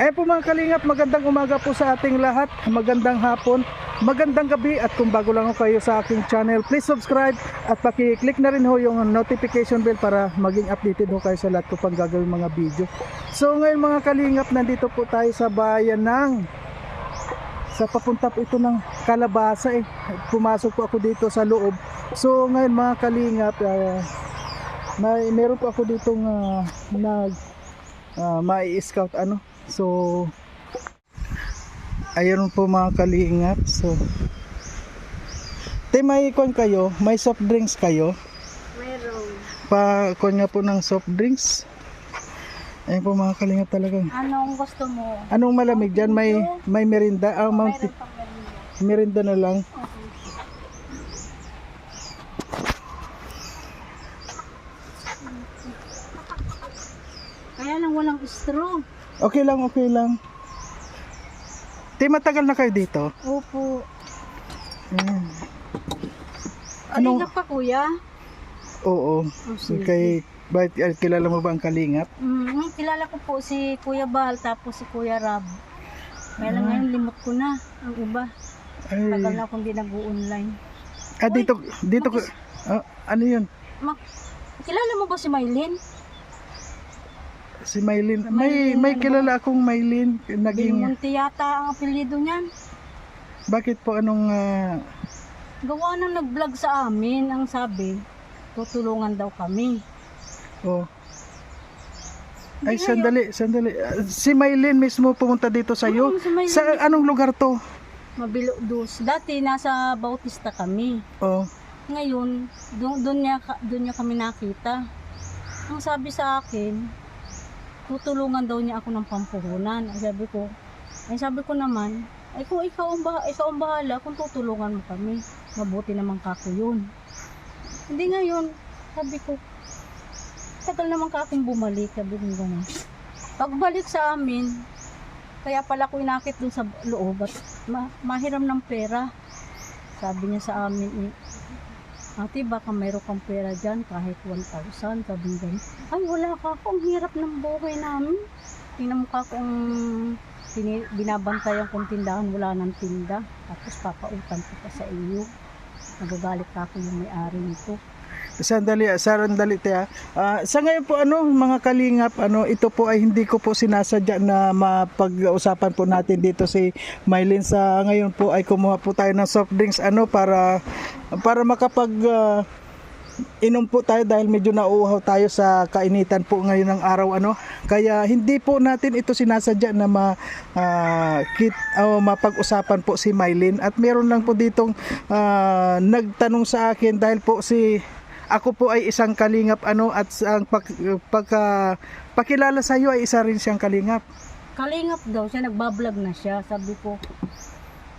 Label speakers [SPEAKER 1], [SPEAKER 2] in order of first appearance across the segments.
[SPEAKER 1] Eh po mga kalingap, magandang umaga po sa ating lahat. Magandang hapon, magandang gabi at kung bago lang kayo sa aking channel, please subscribe at paki-click na rin ho yung notification bell para maging updated ho kayo sa lahat ko pang gagawin mga video. So ngayon mga kalingap, nandito po tayo sa bayan ng sa papunta po ito ng Kalabasa eh. Pumasok po ako dito sa loob. So ngayon mga kalingap, ah, may meron po ako ditong ah, nag uh, mai-scout ano. So ayun po mga kalingap. So Te may kon kayo, may soft drinks kayo.
[SPEAKER 2] Meron.
[SPEAKER 1] Pa kon nga po ng soft drinks. Ayun po mga kalingap talagang.
[SPEAKER 2] Anong gusto mo?
[SPEAKER 1] Anong malamig diyan? May may merinda, ah,
[SPEAKER 2] pang ganyan.
[SPEAKER 1] merinda na lang.
[SPEAKER 2] Kaya lang walang straw.
[SPEAKER 1] Okay lang, okay lang. Te matagal na kayo dito.
[SPEAKER 2] Opo.
[SPEAKER 1] Ayan. Anong
[SPEAKER 2] Anong? pa kuya?
[SPEAKER 1] Oo.
[SPEAKER 2] Oh, sige.
[SPEAKER 1] Kay bakit ah, kilala mo ba ang kalingap?
[SPEAKER 2] Mm, kilala ko po si Kuya Bal tapos si Kuya Rab. Kaya lang ngayon limot ko na ang iba. Tagal
[SPEAKER 1] Ay.
[SPEAKER 2] na akong di nag-online.
[SPEAKER 1] Ah, dito dito ko ah, ano 'yun?
[SPEAKER 2] Ma- kilala mo ba si Maylin?
[SPEAKER 1] Si Maylin. May may kilala akong Maylin naging
[SPEAKER 2] Belmonte yata ang apelyido niyan.
[SPEAKER 1] bakit po anong ah,
[SPEAKER 2] Gawa na nag-vlog sa amin ang sabi, tutulungan daw kami.
[SPEAKER 1] oh. Ay,
[SPEAKER 2] Hindi
[SPEAKER 1] sandali, sandali. Ah, Si Maylin mismo pumunta dito sa iyo.
[SPEAKER 2] Si Maylin.
[SPEAKER 1] Sa anong lugar to?
[SPEAKER 2] Mabilo dos. Dati nasa Bautista kami.
[SPEAKER 1] Oh.
[SPEAKER 2] Ngayon, doon doon niya doon niya kami nakita. Ang sabi sa akin, tutulungan daw niya ako ng pampuhunan. Ang sabi ko, ay sabi ko naman, ay kung ikaw ang, bah- ikaw ang bahala, kung tutulungan mo kami, mabuti naman kako yun. Hindi ngayon, sabi ko, tagal naman ka akong bumalik, sabi ko gano'n. Pagbalik sa amin, kaya pala ko inakit dun sa loob at ma- mahiram ng pera. Sabi niya sa amin, eh, Ate, baka mayroon kang pera dyan kahit 1,000. Sabi ganun. Ay, wala ka ako. Ang hirap ng buhay namin. Tingnan mo ka kung binabantayan kong tindahan, wala ng tinda. Tapos papautang ko pa sa iyo. Nagagalit ka ako yung may-ari nito.
[SPEAKER 1] Sandali, sandali te ah. Ah, sa ngayon po ano, mga kalingap, ano, ito po ay hindi ko po sinasadya na mapag-usapan po natin dito si Mylene sa ngayon po ay kumuha po tayo ng soft drinks ano para para makapag ah, inom po tayo dahil medyo nauuhaw tayo sa kainitan po ngayon ng araw ano. Kaya hindi po natin ito sinasadya na ma ah, kit, o mapag-usapan po si Mylene at meron lang po ditong ah, nagtanong sa akin dahil po si ako po ay isang kalingap ano at ang pag, pagka pakilala sa iyo ay isa rin siyang kalingap.
[SPEAKER 2] Kalingap daw siya, nagbablog na siya. Sabi ko,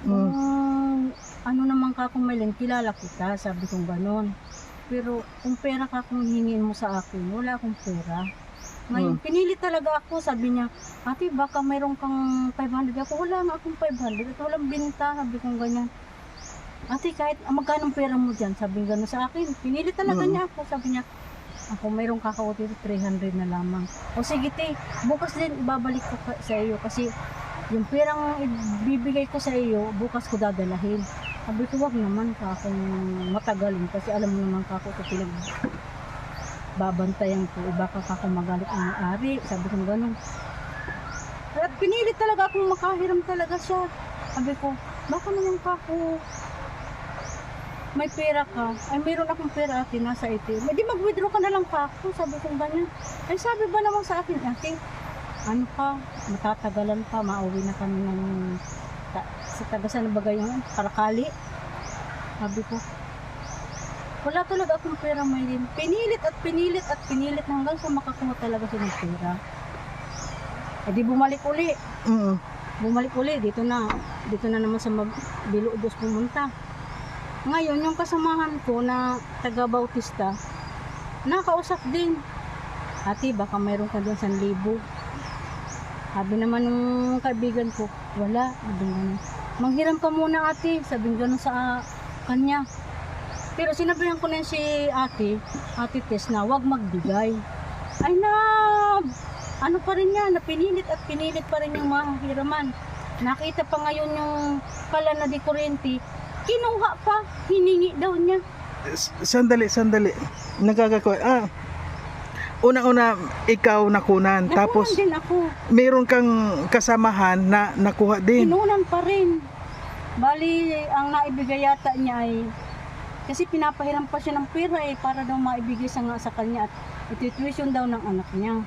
[SPEAKER 1] Mm.
[SPEAKER 2] "Ah, ano naman ka kung Maylin, kilala kita. Sabi ko gano'n. Pero kung pera ka kung hingin mo sa akin, wala akong pera. Ngayon, pinili talaga ako. Sabi niya, ate baka mayroon kang 500. Ako, wala nga akong 500. At walang binta. Sabi ko ganyan. Ate, kahit ah, magkano pera mo dyan? Sabi gano'n sa akin. Pinili talaga
[SPEAKER 1] Mm.
[SPEAKER 2] niya ako. Sabi niya, ako mayroong kakao dito 300 na lamang. O sige te, bukas din ibabalik ko ka- sa iyo kasi yung perang ibibigay ko sa iyo, bukas ko dadalahin. Sabi ko, wag naman ka akong matagalin kasi alam mo naman ka ako ito pinag babantayan ko. Iba ka ako magalit ang ari. Sabi ko ganun. At pinilit talaga akong makahiram talaga siya. Sabi ko, baka naman ka ako may pera ka, ay mayroon akong pera ate, nasa ito. May di mag-withdraw ka na lang pa ako, sabi ko ganyan. Ay sabi ba naman sa akin, ate, ano ka, matatagalan pa, mauwi na kami ng ta, sa tagasan na bagay yung karakali. Sabi ko, wala talaga akong pera may din. Pinilit at pinilit at pinilit hanggang sa makakuha talaga siya ng pera. Eh di bumalik uli.
[SPEAKER 1] Mm.
[SPEAKER 2] Bumalik uli, dito na. Dito na naman sa mag Biludos pumunta. Ngayon, yung kasamahan ko na taga Bautista, nakausap din. Ate, baka mayroon ka doon sa libo. Sabi naman ng kaibigan ko, wala. Ganun. Manghiram ka muna ate, sabi gano'n sa kanya. Pero sinabihan ko na si ate, ate Tess na wag magbigay. Ay na, ano pa rin niya, napinilit at pinilit pa rin yung mahihiraman. Nakita pa ngayon yung kala na di kuryente, kinuha pa, hiningi daw niya.
[SPEAKER 1] S- Sandali, sandali. Nagkakakuha. Ah, Una-una, ikaw nakunan.
[SPEAKER 2] Nakunan
[SPEAKER 1] Tapos,
[SPEAKER 2] din ako.
[SPEAKER 1] meron kang kasamahan na nakuha din.
[SPEAKER 2] Kinunan pa rin. Bali, ang naibigay yata niya ay kasi pinapahiram pa siya ng pera eh para daw maibigay sa nga sa kanya at itutuition daw ng anak niya.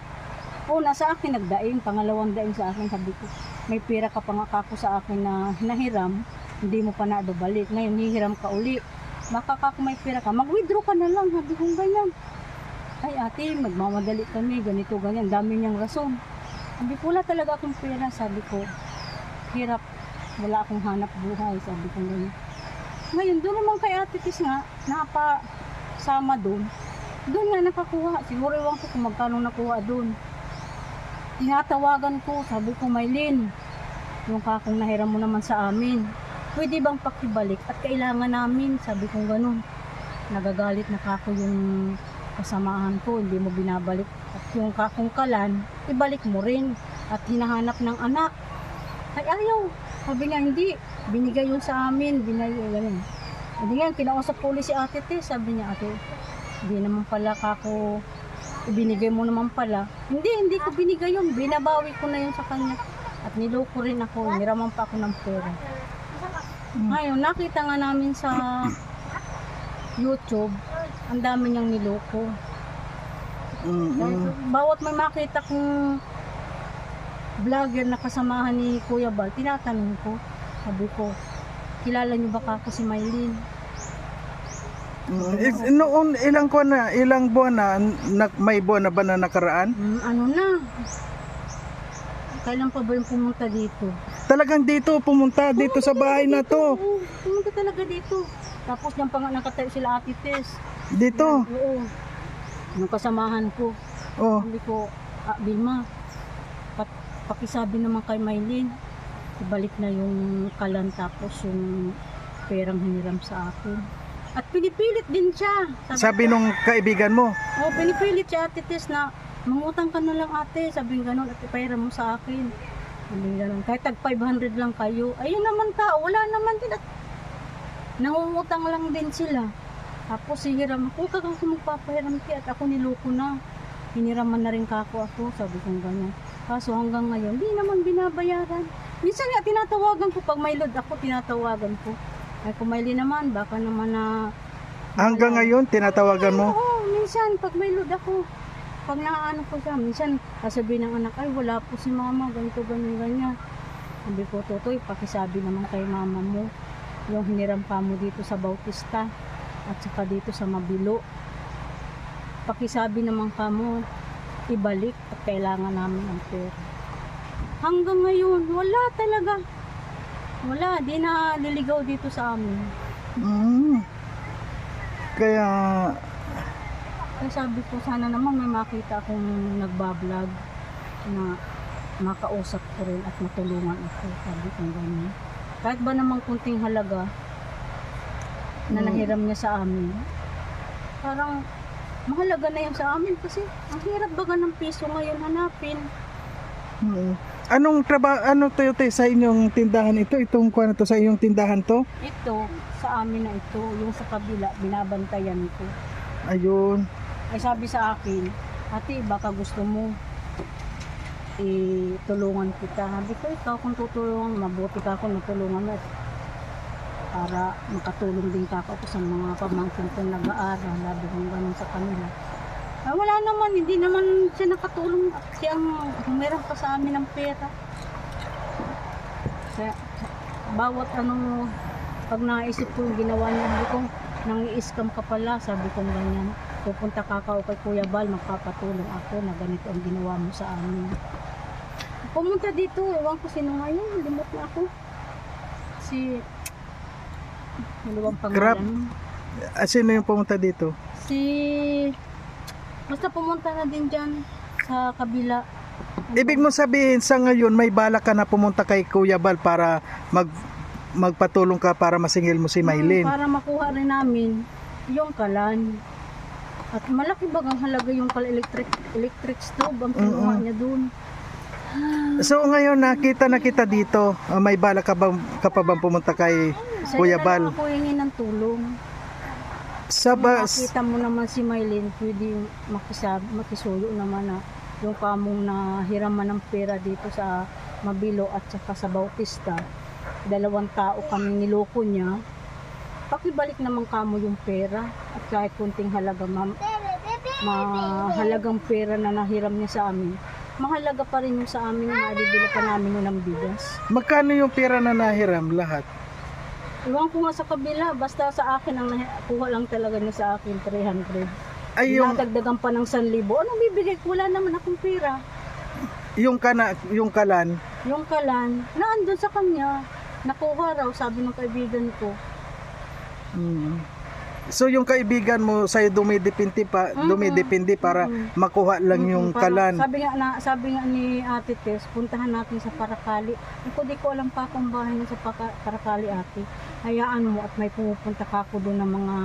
[SPEAKER 2] Una sa akin nagdaing, pangalawang daing sa akin sabi ko, may pera ka pa nga kako sa akin na nahiram, hindi mo pa na balik. Ngayon hihiram ka uli. Baka kako may pera ka, mag-withdraw ka na lang, sabi ko ganyan. Ay ate, magmamadali kami, ganito, ganyan, dami niyang rason. Sabi ko, wala talaga akong pera, sabi ko, hirap, wala akong hanap buhay, sabi ko ganyan. Ngayon, doon naman kay Ate Tis nga, napasama doon. Doon nga nakakuha. Siguro ewan ko kung magkano nakuha doon. Tinatawagan ko, sabi ko, Maylin, yung kakong nahiram mo naman sa amin. Pwede bang pakibalik at kailangan namin, sabi ko ganun. Nagagalit na kako yung kasamahan ko, hindi mo binabalik. At yung kakong kalan, ibalik mo rin. At hinahanap ng anak. Ay ayaw, sabi niya, hindi. Binigay yun sa amin. Binigay, ganun. Hindi nga, kinausap ko ulit si ate te. Sabi niya, ate, hindi naman pala kako, ibinigay mo naman pala. Hindi, hindi ko binigay yun. Binabawi ko na yun sa kanya. At niloko rin ako. Niraman pa ako ng pera. Ngayon, nakita nga namin sa YouTube, ang dami niyang niloko.
[SPEAKER 1] Mm-mm.
[SPEAKER 2] Bawat may makita kong vlogger na kasamahan ni Kuya Bal, tinatanong ko, sabi ko, kilala niyo ba kako si Maylin?
[SPEAKER 1] Mm, is- noon, ilang kuwan na, ilang buwan na, na- may buwan na ba na nakaraan?
[SPEAKER 2] Hmm, ano na? Kailan pa ba yung pumunta dito?
[SPEAKER 1] Talagang dito, pumunta, dito sa bahay na to.
[SPEAKER 2] Oo, pumunta talaga dito. Tapos yung pang nakatayo sila Ate Tess.
[SPEAKER 1] Dito.
[SPEAKER 2] Oo. Yung kasamahan ko.
[SPEAKER 1] Oh,
[SPEAKER 2] Sabi ko, ah, Vilma, pat- pakisabi naman kay Maylin, ibalik na yung kalan tapos yung perang hiniram sa akin. At pinipilit din siya.
[SPEAKER 1] sabi nung kaibigan mo.
[SPEAKER 2] oh, pinipilit siya ate Tess na mangutang ka na lang ate, sabi ganun, at ipahiram mo sa akin. Sabi ganun, kahit tag 500 lang kayo. Ayun naman tao, wala naman din at nangungutang lang din sila. Tapos hihiram ako, kag ako magpapahiram kaya at ako niloko na. Hiniraman na rin kako ako, sabi kong ganyan. Kaso hanggang ngayon, di naman binabayaran. Minsan nga tinatawagan ko, pag may load ako, tinatawagan ko. Ay kung may load naman, baka naman na
[SPEAKER 1] Hanggang ngayon, tinatawagan mo.
[SPEAKER 2] Oo, minsan pag may load ako, pag naaano ko siya, minsan sasabihin ng anak, ay wala po si mama, ganito, ganyan, ganyan. Sabi ko, Totoy, pakisabi naman kay mama mo, yung hiniram pa mo dito sa Bautista, at saka dito sa Mabilo. Pakisabi naman ka mo, ibalik at kailangan namin ang pera. Hanggang ngayon, wala talaga. Wala, di na liligaw dito sa amin.
[SPEAKER 1] Mm. Kaya,
[SPEAKER 2] Kaya sabi ko, sana naman may makita akong nagbablog na makausap ko rin at matulungan ako. Sabi ko ganyan. Kahit ba namang kunting halaga na
[SPEAKER 1] Mm.
[SPEAKER 2] nahiram niya sa amin, parang mahalaga na yun sa amin kasi ang hirap baga ng piso ngayon hanapin.
[SPEAKER 1] mm. anong trabaho, ano to Yote, sa inyong tindahan ito? Itong kuwan na to sa inyong tindahan to?
[SPEAKER 2] Ito, sa amin na ito, yung sa kabila, binabantayan ko.
[SPEAKER 1] Ayun.
[SPEAKER 2] Ay sabi sa akin, ate baka gusto mo itulungan kita. Sabi ko, ikaw kung tutulungan, mabuti ka kung natulungan mo. Para makatulong din ka ako sa mga pamangkin ko nag-aaral. Sabi ko ganun sa kanila. Ah, wala naman, hindi naman siya nakatulong. Siya ang humiram pa sa amin ng pera. Kaya, bawat ano, pag naisip ko yung ginawa niya, sabi ko, nang i-scam ka pala, sabi ko ganyan. Pupunta ka ka kay Kuya Bal, magpapatulong ako na ganito ang ginawa mo sa amin. Pumunta dito, ewan ko sino nga yun, limot na ako. Si,
[SPEAKER 1] Grab.
[SPEAKER 2] pangalan?
[SPEAKER 1] Ah, sino yung pumunta dito?
[SPEAKER 2] Si, basta pumunta na din dyan sa kabila.
[SPEAKER 1] Ibig mo sabihin sa ngayon may balak ka na pumunta kay Kuya Bal para mag magpatulong ka para masingil mo si Maylin.
[SPEAKER 2] Hmm, para makuha rin namin yung kalan. At malaki bagang halaga yung pala electric electric stove ang kinuha
[SPEAKER 1] Mm-mm.
[SPEAKER 2] niya doon.
[SPEAKER 1] So ngayon nakita na kita dito. Ah, may bala ka, bang, ka pa bang pumunta kay
[SPEAKER 2] Sa
[SPEAKER 1] Kuya Bal?
[SPEAKER 2] lang ako hingi ng tulong.
[SPEAKER 1] Sa
[SPEAKER 2] Kung
[SPEAKER 1] bas,
[SPEAKER 2] makita mo naman si Maylin, pwede makisab, makisuyo naman na yung kamong na hiraman ng pera dito sa Mabilo at saka sa Bautista. Dalawang tao kami niloko niya. Pakibalik naman kamo yung pera at kahit kunting halaga, ma, mahalagang pera na nahiram niya sa amin. Mahalaga pa rin yung sa amin na nabibili pa namin nun ng bigas.
[SPEAKER 1] magkano yung pera na nahiram lahat?
[SPEAKER 2] Iwan ko nga sa kabila, basta sa akin ang kuha lang talaga niya sa akin 300.
[SPEAKER 1] Ay yung
[SPEAKER 2] Dinadagdagan pa ng 1,000. Anong bibigay ko? Wala naman akong pera.
[SPEAKER 1] yung kana yung kalan.
[SPEAKER 2] Yung kalan, naandun sa kanya. Nakuha raw, sabi ng kaibigan ko.
[SPEAKER 1] Mm. So yung kaibigan mo sa'yo dumidepende pa,
[SPEAKER 2] Mm-mm.
[SPEAKER 1] dumidepende para
[SPEAKER 2] Mm-mm.
[SPEAKER 1] makuha lang yung
[SPEAKER 2] Mm, parang
[SPEAKER 1] kalan.
[SPEAKER 2] Sabi nga, na, sabi nga ni Ate Tess, puntahan natin sa Parakali. Ako di ko alam pa kung bahay niya sa Parakali, ate. Hayaan mo at may pumupunta ka ako doon ng mga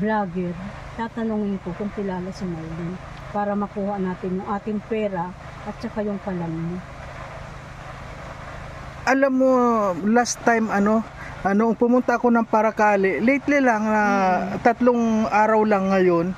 [SPEAKER 2] vlogger. Tatanungin ko kung kilala si Marlene para makuha natin yung ating pera at saka yung kalan mo.
[SPEAKER 1] Alam mo last time ano ano pumunta ako ng Paracali. Lately lang na tatlong araw lang ngayon.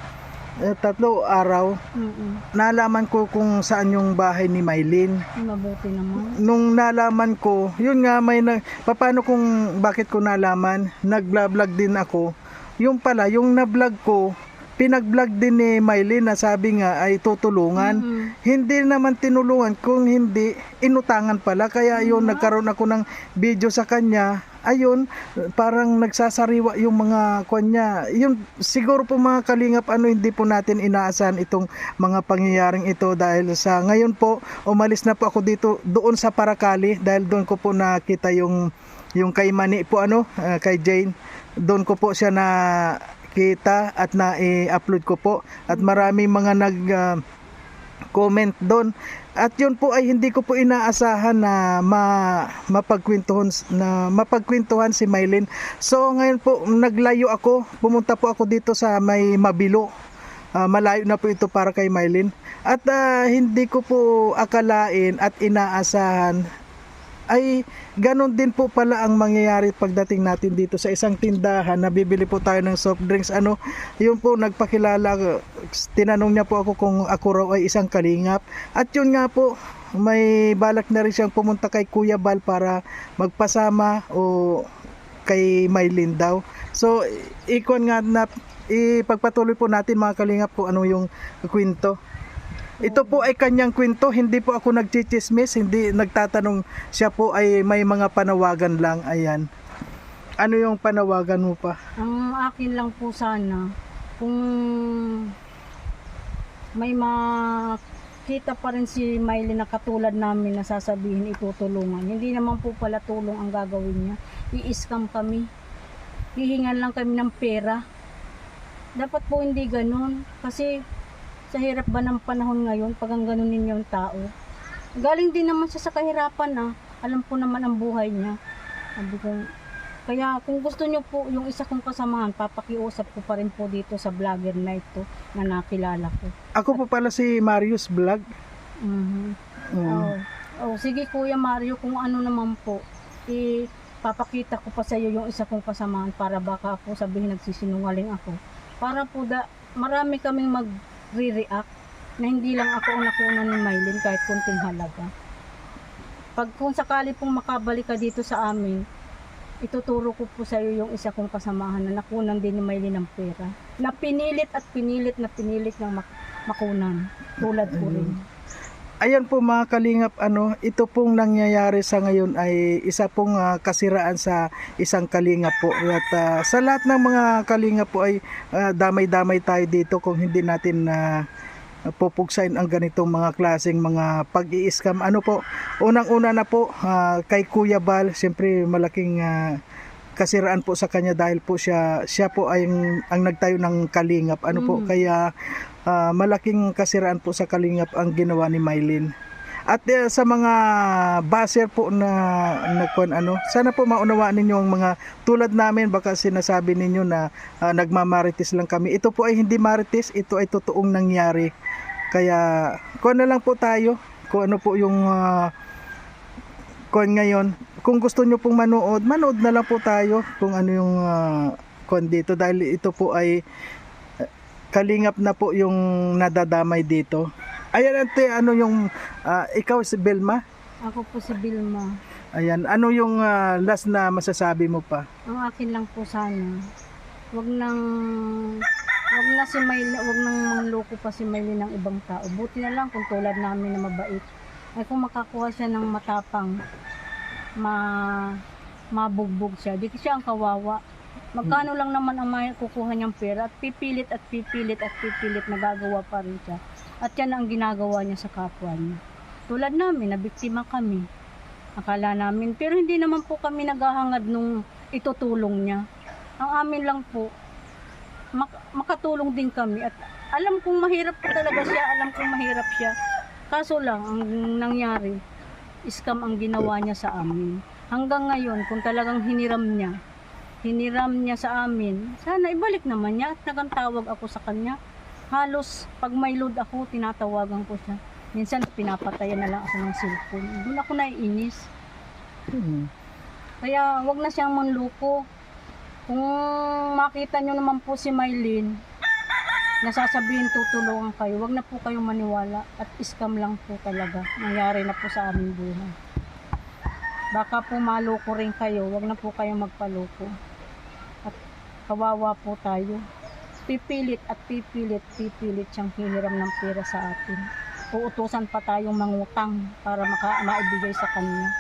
[SPEAKER 1] eh, tatlo araw
[SPEAKER 2] Mm-mm.
[SPEAKER 1] nalaman ko kung saan yung bahay ni Maylin.
[SPEAKER 2] Mabuti naman.
[SPEAKER 1] Nung nalaman ko, yun nga may na, paano kung bakit ko nalaman, nag-vlog din ako. Yung pala, yung na-vlog ko, pinag-vlog din ni Maylin na sabi nga ay tutulungan.
[SPEAKER 2] Mm-mm.
[SPEAKER 1] Hindi naman tinulungan kung hindi inutangan pala kaya yun
[SPEAKER 2] Mm-hmm.
[SPEAKER 1] nagkaroon ako ng video sa kanya ayun parang nagsasariwa yung mga kanya yun siguro po mga kalingap ano hindi po natin inaasahan itong mga pangyayaring ito dahil sa ngayon po umalis na po ako dito doon sa Paracali dahil doon ko po nakita yung yung kay Mani po ano ah, kay Jane. Doon ko po siya na kita at na-upload ko po. At maraming mga nag ah, comment doon. At yun po ay hindi ko po inaasahan na ma, mapagkwentuhan na mapagkwentuhan si Maylin. So ngayon po naglayo ako, pumunta po ako dito sa may Mabilo. Ah, malayo na po ito para kay Maylin. At ah, hindi ko po akalain at inaasahan ay ganun din po pala ang mangyayari pagdating natin dito sa isang tindahan. Na bibili po tayo ng soft drinks. Ano yun po nagpakilala tinanong niya po ako kung ako raw ay isang kalingap. At yun nga po may balak na rin siyang pumunta kay Kuya Bal para magpasama o kay Maylin daw. So ikon nga na ipagpatuloy po natin mga kalingap kung ano yung kwento ito po ay kanyang kwento, hindi po ako nagchichismis, hindi nagtatanong siya po ay may mga panawagan lang, ayan. Ano yung panawagan mo pa?
[SPEAKER 2] Ang akin lang po sana, kung may makita pa rin si Miley na katulad namin na sasabihin itutulungan. Hindi naman po pala tulong ang gagawin niya. I-scam kami. Hihingan lang kami ng pera. Dapat po hindi ganun. Kasi sa hirap ba ng panahon ngayon, pag ang ganunin yung tao. Galing din naman siya sa kahirapan na. Alam po naman ang buhay niya. Sabi ko, kaya kung gusto niyo po yung isa kong kasamahan, papakiusap ko pa rin po dito sa vlogger na ito na nakilala ko.
[SPEAKER 1] Ako po pala si Marius Vlog.
[SPEAKER 2] Mhm.
[SPEAKER 1] Mm.
[SPEAKER 2] Oh. oh, sige Kuya Mario, kung ano naman po, ipapakita ko pa sa iyo yung isa kong kasamahan para baka po sabihin nagsisinungaling ako. Para po da, marami kaming magre-react na hindi lang ako ang nakuna ni Mylene kahit kunting halaga. Pag kung sakali pong makabalik ka dito sa amin, ituturo ko po sa iyo yung isa kong kasamahan na nakunan din ni Mylene ng pera. Na pinilit at pinilit na pinilit ng mak- makunan. Tulad ko rin.
[SPEAKER 1] Ayan po mga kalingap, ano, ito pong nangyayari sa ngayon ay isa pong ah, kasiraan sa isang kalingap po. At ah, sa lahat ng mga kalingap po ay ah, damay-damay tayo dito kung hindi natin na pupugsain ang ganitong mga klaseng mga pag-i-scam. Ano po, unang-una na po ah, kay Kuya Bal, siyempre malaking ah, kasiraan po sa kanya dahil po siya siya po ay ang, ang nagtayo ng kalingap. Ano po,
[SPEAKER 2] Mm.
[SPEAKER 1] kaya ah, malaking kasiraan po sa kalingap ang ginawa ni Mylene. At eh, sa mga baser po na nagkuan ano, sana po maunawaan ninyo ang mga tulad namin baka sinasabi ninyo na ah, nagmamarites lang kami. Ito po ay hindi marites, ito ay totoong nangyari. Kaya kuan na lang po tayo kung ano po yung ah, kuan ngayon. Kung gusto nyo pong manood, manood na lang po tayo kung ano yung uh, kuan dito dahil ito po ay uh, kalingap na po yung nadadamay dito. Ayan ate, ano yung ah, ikaw si Belma?
[SPEAKER 2] Ako po si Vilma.
[SPEAKER 1] Ayan, ano yung ah, last na masasabi mo pa?
[SPEAKER 2] Ang akin lang po sana, wag nang wag na si Maylin, wag nang mangloko pa si Maylin ng ibang tao. Buti na lang kung tulad namin na mabait. Ay kung makakuha siya ng matapang, ma mabugbog siya. Di siya ang kawawa. Magkano lang naman ang may kukuha niyang pera at pipilit at pipilit at pipilit nagagawa pa rin siya. At yan ang ginagawa niya sa kapwa niya. Tulad namin, nabiktima kami. Akala namin, pero hindi naman po kami naghahangad nung itutulong niya. Ang amin lang po, mak- makatulong din kami at alam kong mahirap po talaga siya, alam kong mahirap siya. Kaso lang, ang nangyari, scam ang ginawa niya sa amin. Hanggang ngayon, kung talagang hiniram niya, hiniram niya sa amin, sana ibalik naman niya at nagantawag ako sa kanya. Halos, pag may load ako, tinatawagan ko siya. Minsan, pinapatayan na lang ako ng cellphone. Doon ako naiinis.
[SPEAKER 1] Hmm.
[SPEAKER 2] Kaya wag na siyang manluko. Kung makita nyo naman po si Maylin, nasasabihin tutulungan kayo, wag na po kayong maniwala at scam lang po talaga. Nangyari na po sa aming buhay. Baka po maloko rin kayo, wag na po kayong magpaloko. At kawawa po tayo. Pipilit at pipilit, pipilit siyang hiniram ng pera sa atin. Uutusan pa tayong mangutang para maka maibigay sa kanya.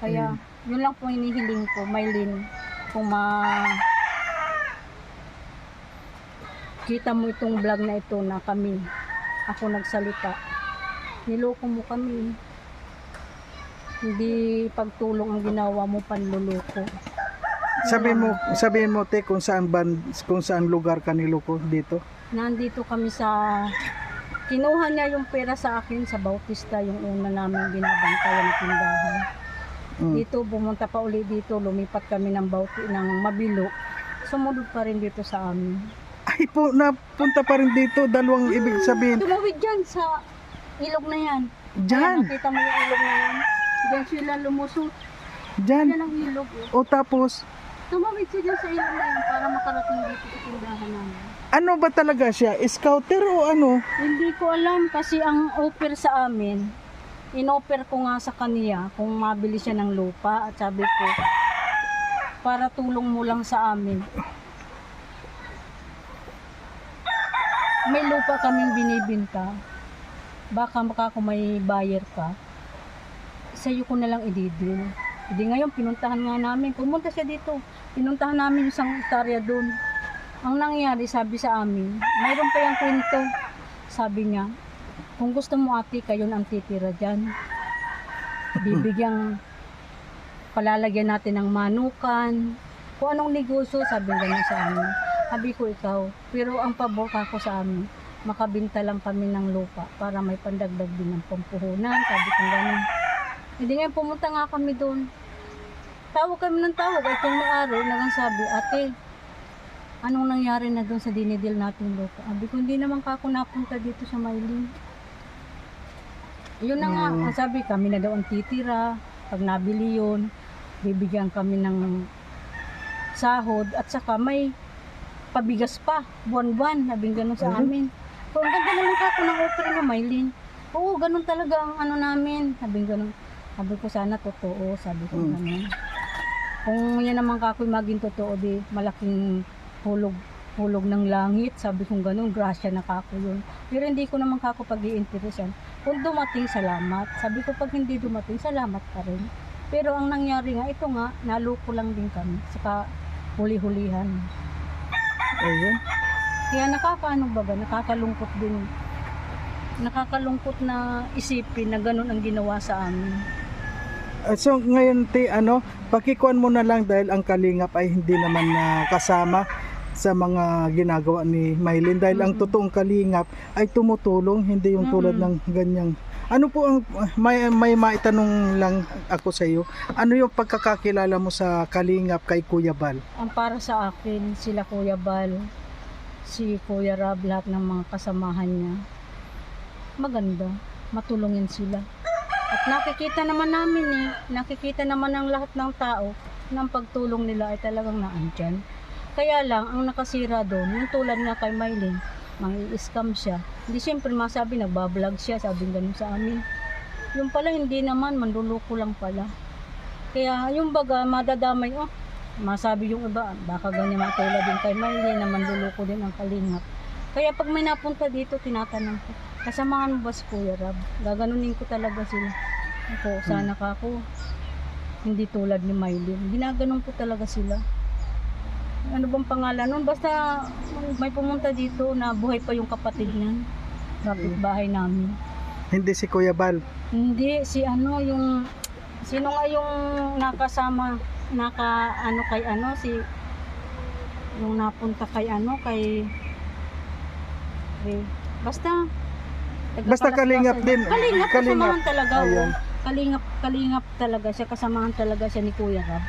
[SPEAKER 2] Kaya, yun lang po hinihiling ko, Maylin, kung ma kita mo itong vlog na ito na kami, ako nagsalita. Niloko mo kami. Hindi pagtulong ang ginawa mo, panluloko.
[SPEAKER 1] Sabihin mo, sabihin mo te kung saan ban, kung saan lugar ka niloko dito.
[SPEAKER 2] Nandito kami sa kinuha niya yung pera sa akin sa Bautista, yung una namin binabantayan na tindahan.
[SPEAKER 1] Mm.
[SPEAKER 2] Dito, bumunta pa uli dito, lumipat kami ng Bauti, ng Mabilo. Sumunod pa rin dito sa amin.
[SPEAKER 1] Ay po, napunta pa rin dito, dalawang ibig sabihin.
[SPEAKER 2] Tumawid dyan sa ilog na yan.
[SPEAKER 1] Diyan,
[SPEAKER 2] nakita mo yung ilog na yan. Diyan sila lumusot.
[SPEAKER 1] diyan.
[SPEAKER 2] Yan ang ilog. oh.
[SPEAKER 1] O tapos,
[SPEAKER 2] Tumawid siya dyan sa ilog na yan para makarating dito sa tindahan namin.
[SPEAKER 1] ano ba talaga siya? Scouter o ano?
[SPEAKER 2] Hindi ko alam kasi ang offer sa amin, in-offer ko nga sa kanya kung mabili siya ng lupa at sabi ko, para tulong mo lang sa amin. May lupa kaming binibinta. Baka maka kung may buyer ka, sa'yo ko na lang ididil. Hindi ngayon, pinuntahan nga namin. Pumunta siya dito. Pinuntahan namin yung isang hektarya doon. Ang nangyari, sabi sa amin, mayroon pa yung kwento. Sabi niya, kung gusto mo ate, kayo na ang titira dyan. Bibigyan, palalagyan natin ng manukan. Kung anong negosyo, sabi ganun sa amin. Sabi ko ikaw, pero ang pabor ko sa amin, makabinta lang kami ng lupa para may pandagdag din ng pampuhunan. Sabi ko ganun. Hindi nga pumunta nga kami doon. Tawag kami ng tawag at yung may-ari nagang sabi, ate, anong nangyari na doon sa dinidil natin lupa? Sabi ko, hindi naman ka ako napunta dito sa Maylin. Yun na nga,
[SPEAKER 1] Mm.
[SPEAKER 2] ang sabi kami na daw ang titira. Pag nabili yun, bibigyan kami ng sahod at saka may pabigas pa, buwan-buwan, sabing ganun sa
[SPEAKER 1] Mhm.
[SPEAKER 2] amin. So, ang ganda naman ako ng offer na Maylin. Oo, ganun talaga ang ano namin. Sabing ganun. Sabi ko sana totoo, sabi ko
[SPEAKER 1] Mm.
[SPEAKER 2] ganun. Kung yan naman kakoy maging totoo, di malaking hulog hulog ng langit. Sabi ko ganun, grasya na kako yun. Pero hindi ko naman kako pag iinteresan. Kung dumating, salamat. Sabi ko pag hindi dumating, salamat pa rin. Pero ang nangyari nga, ito nga, naluko lang din kami. Saka huli-hulihan.
[SPEAKER 1] Ayun.
[SPEAKER 2] Kaya nakakaano baga, nakakalungkot din. Nakakalungkot na isipin na ganun ang ginawa sa amin.
[SPEAKER 1] Uh, So ngayon te ano, pakikuan mo na lang dahil ang kalingap ay hindi naman na kasama sa mga ginagawa ni Maylin dahil ang
[SPEAKER 2] Mm-mm.
[SPEAKER 1] totoong kalingap ay tumutulong hindi yung tulad
[SPEAKER 2] Mm-mm.
[SPEAKER 1] ng ganyang Ano po ang may may maitanong lang ako sa iyo. Ano yung pagkakakilala mo sa Kalingap kay Kuya Bal?
[SPEAKER 2] Ang para sa akin, sila Kuya Bal, si Kuya Rab, lahat ng mga kasamahan niya, maganda, matulungin sila. At nakikita naman namin eh, nakikita naman ng lahat ng tao ang pagtulong nila ay talagang naandyan. Kaya lang, ang nakasira doon, yung tulad nga kay Mylene, mang-scam siya. Hindi siyempre masabi, nagbablog siya, sabi ganun sa amin. Yung pala, hindi naman, manluloko lang pala. Kaya yung baga, madadamay, oh, masabi yung iba, baka ganyan matulad din kay Mylene na manluloko din ang kalingap. Kaya pag may napunta dito, tinatanong ko, kasamahan mo ba si Kuya Rab? Gaganunin ko talaga sila. Ako, sana ka ako, hindi tulad ni Mylene. Ginaganon ko talaga sila. Ano bang pangalan nun? Basta may pumunta dito na buhay pa yung kapatid niyan. Kapit bahay namin.
[SPEAKER 1] Hindi si Kuya Bal.
[SPEAKER 2] Hindi, si ano yung sino nga yung nakasama naka ano kay ano si yung napunta kay ano kay eh, basta
[SPEAKER 1] Basta kalingap din.
[SPEAKER 2] Kalingap,
[SPEAKER 1] Kalingap.
[SPEAKER 2] kasamahan talaga. oo.
[SPEAKER 1] Ayun.
[SPEAKER 2] Kalingap, kalingap talaga siya. Kasamahan talaga siya ni Kuya Rab.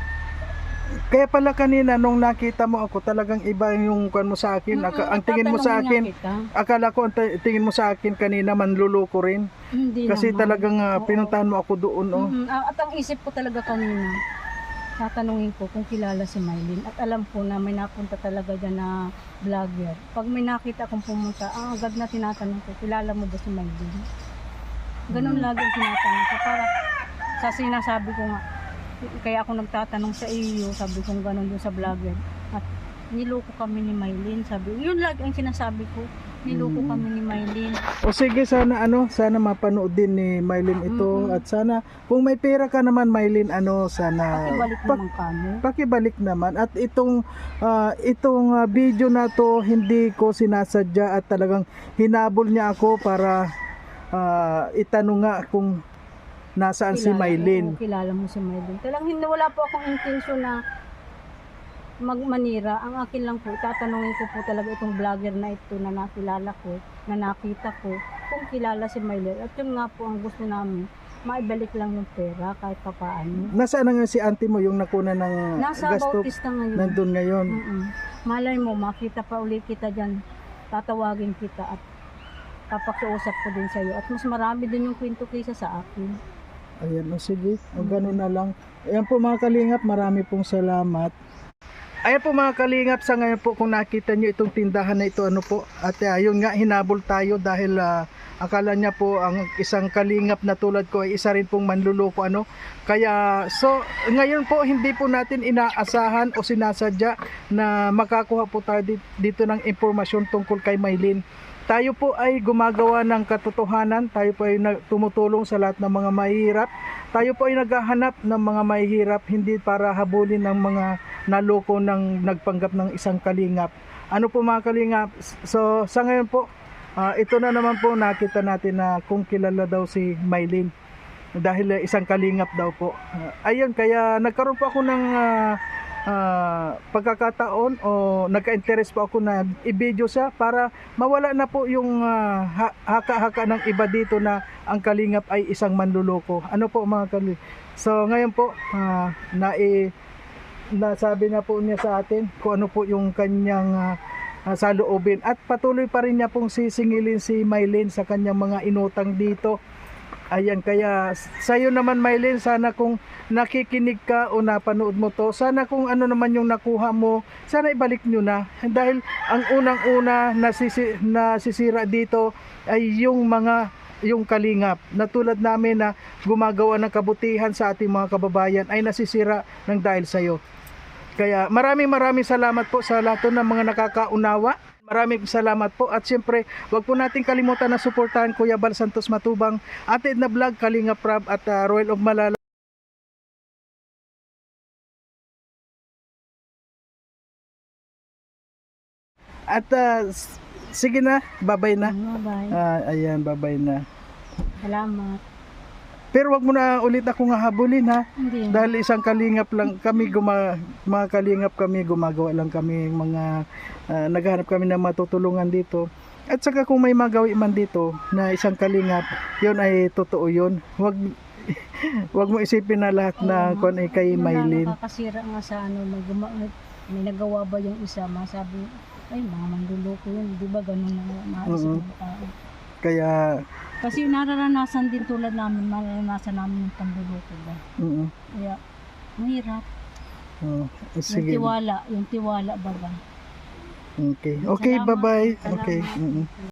[SPEAKER 1] Kaya pala kanina nung nakita mo ako, talagang iba yung kwan mo sa akin. Aka- ang tingin mo sa akin, akala ko ang tingin mo sa akin kanina manluloko rin.
[SPEAKER 2] Hindi
[SPEAKER 1] Kasi
[SPEAKER 2] naman.
[SPEAKER 1] talagang
[SPEAKER 2] Oo.
[SPEAKER 1] pinuntahan mo ako doon. Oh.
[SPEAKER 2] Mm, ah, At ang isip ko talaga kanina, tatanungin ko kung kilala si Mylene. At alam ko na may napunta talaga dyan na vlogger. Pag may nakita akong pumunta, ang agad na tinatanong ko, kilala mo ba si Mylene? Ganun
[SPEAKER 1] Hmm.
[SPEAKER 2] lagi tinatanong ko. Para sa sinasabi ko nga, kaya ako nagtatanong sa iyo, sabi ko ganun dun sa vlogger. At niloko kami ni Mylene, sabi Yun lagi ang sinasabi ko, niloko
[SPEAKER 1] Hmm.
[SPEAKER 2] kami ni Mylene.
[SPEAKER 1] O sige, sana ano, sana mapanood din ni Mylene ito at sana kung may pera ka naman Mylene, ano, sana
[SPEAKER 2] Pakibalik
[SPEAKER 1] pak-
[SPEAKER 2] naman kami.
[SPEAKER 1] pakibalik naman at itong ah, itong ah, video na to hindi ko sinasadya at talagang hinabol niya ako para ah, itanong nga kung nasaan si
[SPEAKER 2] Kilala-
[SPEAKER 1] Mylene.
[SPEAKER 2] oo, kilala mo si Mylene. Talagang hindi, wala po akong intensyon na magmanira. Ang akin lang po, tatanungin ko po talaga itong vlogger na ito na nakilala ko, na nakita ko, kung kilala si Mylene. At yun nga po ang gusto namin, maibalik lang yung pera kahit pa paano.
[SPEAKER 1] Nasaan na nga si auntie mo yung nakuna ng
[SPEAKER 2] Nasa
[SPEAKER 1] gasto
[SPEAKER 2] Bautista ngayon.
[SPEAKER 1] nandun ngayon.
[SPEAKER 2] Mm-mm. Malay mo, makita pa uli kita dyan, tatawagin kita at papakiusap ko din sa'yo. At mas marami din yung kwento kaysa sa akin.
[SPEAKER 1] Ayan, o sige, o ganun na lang. Ayan po mga kalingap, marami pong salamat. Ayan po mga kalingap, sa ngayon po kung nakita nyo itong tindahan na ito, ano po, at uh, yun nga, hinabol tayo dahil ah, akala niya po ang isang kalingap na tulad ko ay isa rin pong manluloko, ano. Kaya, so, ngayon po, hindi po natin inaasahan o sinasadya na makakuha po tayo di- dito ng impormasyon tungkol kay Maylin. Tayo po ay gumagawa ng katotohanan, tayo po ay tumutulong sa lahat ng mga mahihirap. Tayo po ay naghahanap ng mga mahihirap hindi para habulin ng mga naloko ng nagpanggap ng isang kalingap. Ano po mga kalingap? So sa ngayon po, ah, ito na naman po nakita natin na kung kilala daw si Mylene dahil isang kalingap daw po. Ah, ayun, kaya nagkaroon po ako ng ah, ah, pagkakataon o nagka-interest po ako na i-video siya para mawala na po yung ha- haka-haka ng iba dito na ang kalingap ay isang manluloko. Ano po mga kalingap? So ngayon po, ah, na nasabi na po niya sa atin kung ano po yung kanyang ah, saloobin at patuloy pa rin niya pong sisingilin si Mylene sa kanyang mga inutang dito. Ayan, kaya sa'yo naman Mylene, sana kung nakikinig ka o napanood mo to, sana kung ano naman yung nakuha mo, sana ibalik nyo na. Dahil ang unang-una nasisi, nasisira dito ay yung mga yung kalingap na tulad namin na gumagawa ng kabutihan sa ating mga kababayan ay nasisira ng dahil sa'yo. Kaya maraming maraming salamat po sa lahat ng mga nakakaunawa. Maraming salamat po at siyempre wag po nating kalimutan na suportahan Kuya Bal Santos Matubang, Ate Edna Vlog, Kalinga Prab at uh, Royal of Malala. At s- sige na, babay na.
[SPEAKER 2] Bye-bye.
[SPEAKER 1] Ah, ayan, babay na.
[SPEAKER 2] Salamat.
[SPEAKER 1] Pero wag mo na ulit akong hahabulin ha.
[SPEAKER 2] Hindi.
[SPEAKER 1] Dahil isang kalingap lang kami guma, mga kalingap kami gumagawa lang kami mga ah, naghahanap kami ng matutulungan dito. At saka kung may magawi man dito na isang kalingap, yun ay totoo yun. Wag wag mo isipin na lahat na
[SPEAKER 2] Oo,
[SPEAKER 1] kung ay kay Maylin.
[SPEAKER 2] nakakasira nga sa ano, may, guma- may nagawa ba yung isa, masabi, ay mga manduloko yun, di ba ganun na mga tao.
[SPEAKER 1] Kaya
[SPEAKER 2] Kasi nararanasan din tulad namin, nararanasan namin yung panduloko ba.
[SPEAKER 1] mm,
[SPEAKER 2] Kaya, mahirap.
[SPEAKER 1] mm,
[SPEAKER 2] Yung
[SPEAKER 1] sige.
[SPEAKER 2] tiwala, yung tiwala baga.
[SPEAKER 1] Okay. Okay,
[SPEAKER 2] Salamat.
[SPEAKER 1] bye-bye.
[SPEAKER 2] Salamat.
[SPEAKER 1] Okay. mm